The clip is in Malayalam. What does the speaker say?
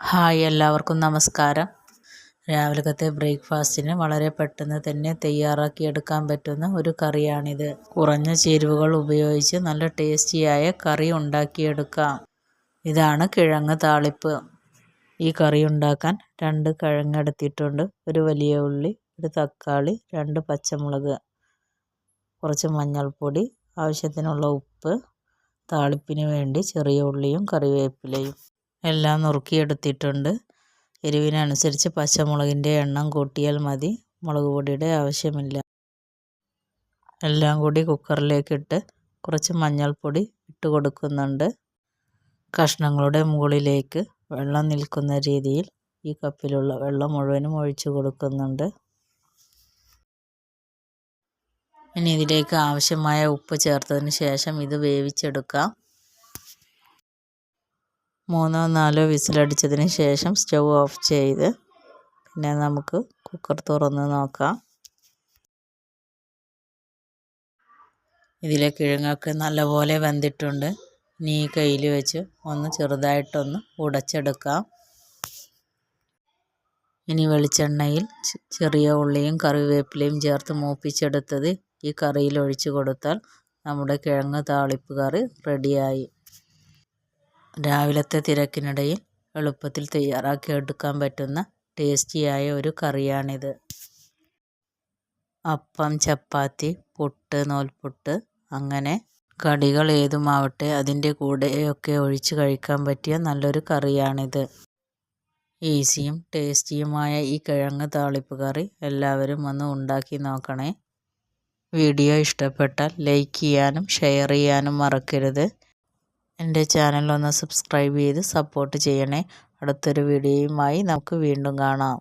ഹായ് എല്ലാവർക്കും നമസ്കാരം. രാവിലത്തെ ബ്രേക്ക്ഫാസ്റ്റിന് വളരെ പെട്ടെന്ന് തന്നെ തയ്യാറാക്കി എടുക്കാൻ പറ്റുന്ന ഒരു കറിയാണിത്. കുറഞ്ഞ ചേരുവകൾ ഉപയോഗിച്ച് നല്ല ടേസ്റ്റിയായ കറി ഉണ്ടാക്കിയെടുക്കാം. ഇതാണ് കിഴങ്ങ് താളിപ്പ്. ഈ കറി ഉണ്ടാക്കാൻ രണ്ട് കിഴങ്ങ് എടുത്തിട്ടുണ്ട്. ഒരു വലിയ ഉള്ളി ഒരു തക്കാളി രണ്ട് പച്ചമുളക് കുറച്ച് മഞ്ഞൾപ്പൊടി ആവശ്യത്തിനുള്ള ഉപ്പ് താളിപ്പിന് വേണ്ടി ചെറിയ ഉള്ളിയും കറിവേപ്പിലയും. എല്ലാം നുറുക്കിയെടുത്തിട്ടുണ്ട്. എരിവിനനുസരിച്ച് പച്ചമുളകിന്റെ എണ്ണം കൂട്ടിയാൽ മതി. മുളക് പൊടിയുടെ ആവശ്യമില്ല. എല്ലാം കൂടി കുക്കറിലേക്കിട്ട് കുറച്ച് മഞ്ഞൾപ്പൊടി ഇട്ട് കൊടുക്കുന്നുണ്ട് കഷ്ണങ്ങളുടെ മുകളിലേക്ക് വെള്ളം നിൽക്കുന്ന രീതിയിൽ ഈ കപ്പിലുള്ള വെള്ളം മുഴുവനും ഒഴിച്ചു കൊടുക്കുന്നുണ്ട്. ഇനി ഇതിലേക്ക് ആവശ്യമായ ഉപ്പ് ചേർത്തതിന് ശേഷം ഇത് വേവിച്ചെടുക്കാം. മൂന്നോ നാലോ വിസിലടിച്ചതിന് ശേഷം സ്റ്റൗ ഓഫ് ചെയ്ത് പിന്നെ നമുക്ക് കുക്കർ തുറന്ന് നോക്കാം. ഇതിലെ കിഴങ്ങൊക്കെ നല്ലപോലെ വെന്തിട്ടുണ്ട്. ഇനി ഈ കയ്യിൽ വെച്ച് ഒന്ന് ചെറുതായിട്ടൊന്ന് ഉടച്ചെടുക്കാം. ഇനി വെളിച്ചെണ്ണയിൽ ചെറിയ ഉള്ളിയും കറിവേപ്പിലയും ചേർത്ത് മൂപ്പിച്ചെടുത്തത് ഈ കറിയിൽ ഒഴിച്ചു കൊടുത്താൽ നമ്മുടെ കിഴങ്ങ് താളിപ്പ് കറി റെഡിയായി. രാവിലത്തെ തിരക്കിനിടയിൽ എളുപ്പത്തിൽ തയ്യാറാക്കി എടുക്കാൻ പറ്റുന്ന ടേസ്റ്റിയായ ഒരു കറിയാണിത്. അപ്പം ചപ്പാത്തി പുട്ട് നൂൽപുട്ട് അങ്ങനെ കടികൾ ഏതുമാവട്ടെ അതിന്റെ കൂടെയൊക്കെ ഒഴിച്ച് കഴിക്കാൻ പറ്റിയ നല്ലൊരു കറിയാണിത്. ഈസിയും ടേസ്റ്റിയുമായ ഈ കിഴങ്ങ് താളിപ്പ് കറി എല്ലാവരും ഒന്ന് ഉണ്ടാക്കി നോക്കണേ. വീഡിയോ ഇഷ്ടപ്പെട്ടാൽ ലൈക്ക് ചെയ്യാനും ഷെയർ ചെയ്യാനും മറക്കരുത്. എന്റെ ചാനൽ ഒന്ന് സബ്സ്ക്രൈബ് ചെയ്ത് സപ്പോർട്ട് ചെയ്യണേ. അടുത്തൊരു വീഡിയോയുമായി നമുക്ക് വീണ്ടും കാണാം.